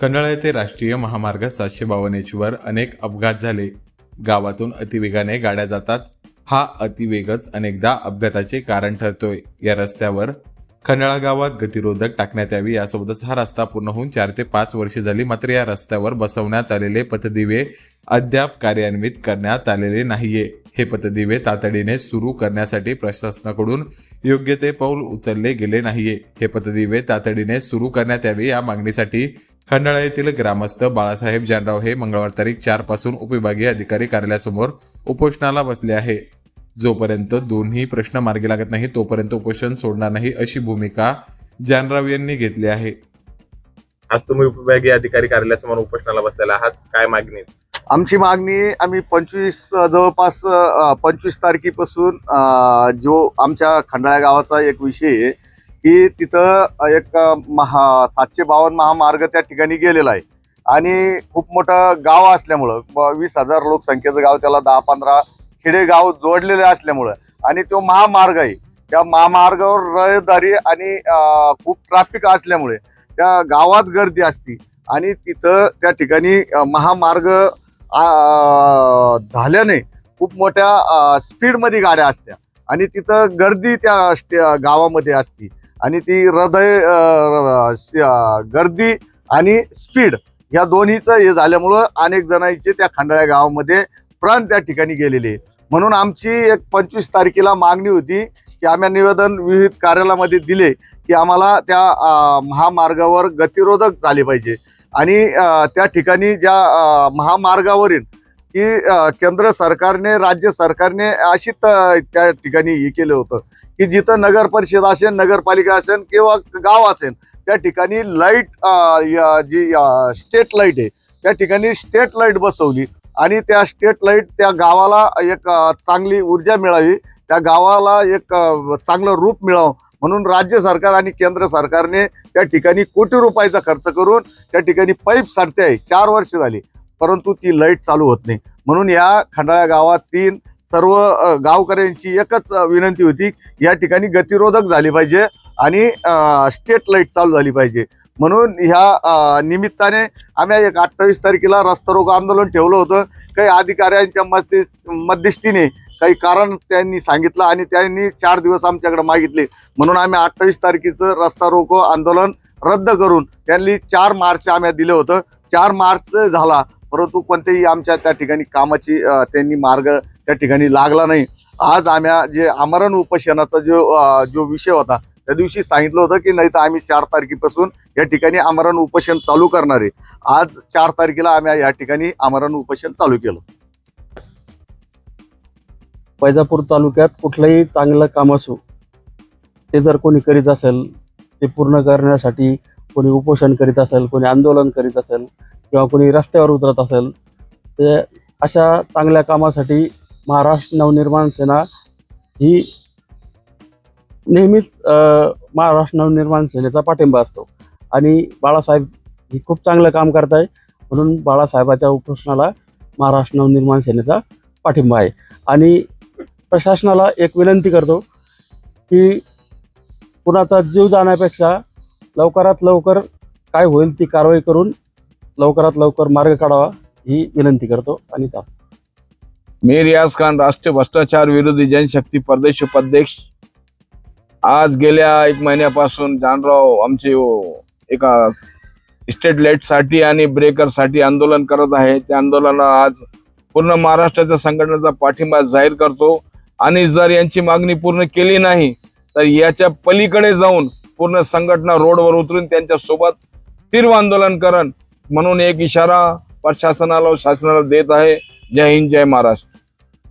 खंडाळा येथे राष्ट्रीय महामार्ग सातशे बावन्न वर अनेक अपघात झाले. गावातून अतिवेगाने गाड्या जातात. हा अतिवेगच अनेकदा अपघाताचे कारण ठरतोय. या रस्त्यावर खंडाळा गावात गतिरोधक टाकण्यात यावी यासोबतच हा रस्ता पूर्ण होऊन चार ते पाच वर्षे झाली. मात्र या रस्त्यावर बसवण्यात आलेले पथदिवे अद्याप कार्यान्वित करण्यात आलेले नाहीये. हे पतदिवे तातडीने सुरू करण्यासाठी प्रशासनाकडून योग्य ते पाऊल उचलले गेले नाहीये. हे पतदिवे तातडीने सुरू करण्यात यावे या मागणीसाठी खंडाळा येथील ग्रामस्थ बाळासाहेब जानराव हे मंगळवार तारीख चारपासून उपविभागीय अधिकारी कार्यालयासमोर उपोषणाला बसले आहे. जोपर्यंत दोन्ही प्रश्न मार्गी लागत नाही तोपर्यंत उपोषण सोडणार नाही अशी भूमिका जानराव यांनी घेतली आहे. आज तुम्ही उपविभागीय अधिकारी कार्यालयासमोर उपोषणाला बसलेला आहात. काय मागणी? आमची मागणी आम्ही पंचवीस जवळपास पंचवीस तारखेपासून जो आमच्या खंडाळ्या गावाचा एक विषय आहे की तिथं एक महा सातशे बावन्न महामार्ग त्या ठिकाणी गेलेला आहे. आणि खूप मोठं गाव असल्यामुळं वीस हजार लोकसंख्येचं गाव त्याला दहा पंधरा खेडेगाव जोडलेले असल्यामुळं आणि तो महामार्ग आहे. त्या महामार्गावर रहदारी आणि खूप ट्रॅफिक असल्यामुळे त्या गावात गर्दी असती. आणि तिथं त्या ठिकाणी महामार्ग झाल्याने खूप मोठ्या स्पीडमध्ये गाड्या असत्या. आणि तिथं गर्दी त्या गावामध्ये असती. आणि ती हृदय र- श- गर्दी आणि स्पीड या दोन्हीचं हे झाल्यामुळं अनेक जणांचे त्या खंडाळ्या गावामध्ये प्राण त्या ठिकाणी गेलेले. म्हणून आमची एक पंचवीस तारखेला मागणी होती की आम्ही निवेदन विविध कार्यालयामध्ये दिले की आम्हाला त्या महामार्गावर गतिरोधक झाले पाहिजे. आणि त्या ठिकाणी ज्या महामार्गावरील की केंद्र सरकारने राज्य सरकारने अशी त्या ठिकाणी हे केलं होतं की जिथं नगर परिषद असेल नगरपालिका असेल किंवा गाव असेल त्या ठिकाणी लाइट जी स्टेट लाइट आहे त्या ठिकाणी स्टेट लाइट बसवली आणि त्या स्टेट लाइट त्या गावाला एक चांगली ऊर्जा मिळावी त्या गावाला एक चांगलं रूप मिळावं म्हणून राज्य सरकार आणि केंद्र सरकारने त्या ठिकाणी कोटी रुपयाचा खर्च करून त्या ठिकाणी पाईप सारते आहे. चार वर्ष झाली. परंतु ती लाइट चालू होत नाही. म्हणून या खंडाळ्या गावात तीन सर्व गावकऱ्यांची एकच विनंती होती या ठिकाणी गतिरोधक झाली पाहिजे आणि स्टेट लाइट चालू झाली पाहिजे. म्हणून ह्या निमित्ताने आम्ही एक अठ्ठावीस तारखेला रस्ता रोको आंदोलन ठेवलं होतं. काही अधिकाऱ्यांच्या मध्य मध्यस्थीने काही कारण त्यांनी सांगितलं आणि त्यांनी चार दिवस आमच्याकडे मागितले. म्हणून आम्ही अठ्ठावीस तारखेचं रस्ता रोको आंदोलन रद्द करून त्यांनी चार मार्च आम्ही दिलं होतं. चार मार्च झाला परंतु कोणत्याही आमच्या त्या ठिकाणी कामाची त्यांनी मार्ग त्या ठिकाणी लागला नाही. आज आम्ही जे आमरण उपोषणाचा जो जो विषय होता त्या दिवशी सांगितलं होतं की नाही तर आम्ही चार तारखेपासून या ठिकाणी आमरण उपोषण चालू करणार आहे. आज चार तारखेला आम्ही या ठिकाणी आमरण उपोषण चालू केलं. वैजापूर तालुक्यात कुठलंही चांगलं काम असो ते जर कोणी करीत असेल ते पूर्ण करण्यासाठी कोणी उपोषण करीत असेल कोणी आंदोलन करीत असेल किंवा कोणी रस्त्यावर उतरत असेल ते अशा चांगल्या कामासाठी महाराष्ट्र नवनिर्माण सेना ही नेहमीच महाराष्ट्र नवनिर्माण सेनेचा पाठिंबा असतो. आणि बाळासाहेब ही खूप चांगलं काम करत आहे म्हणून बाळासाहेबाच्या उपोषणाला महाराष्ट्र नवनिर्माण सेनेचा पाठिंबा आहे. आणि प्रशासनाला एक विनंती करतो की कुणाचा जीव जाण्यापेक्षा लवकरात लवकर काय होईल ती कारवाई करून लवकरात लवकर मार्ग काढावा ही विनंती करतो आणि त्या मी रियाज खान राष्ट्रीय भ्रष्टाचार विरोधी जनशक्ती प्रदेश उपाध्यक्ष. आज गेल्या एक महिन्यापासून जानराव आमचे हो, एका स्टेट लाईटसाठी आणि ब्रेकरसाठी आंदोलन करत आहे. त्या आंदोलनाला आज पूर्ण महाराष्ट्राच्या संघटनेचा पाठिंबा जाहीर करतो. आणि जर यांची मागणी पूर्ण केली नाही तर याच्या पलीकडे जाऊन पूर्ण संघटना रोडवर उतरून त्यांच्यासोबत तीव्र आंदोलन करण म्हणून एक इशारा प्रशासनाला शासनाला देत आहे. जय हिंद जय महाराष्ट्र.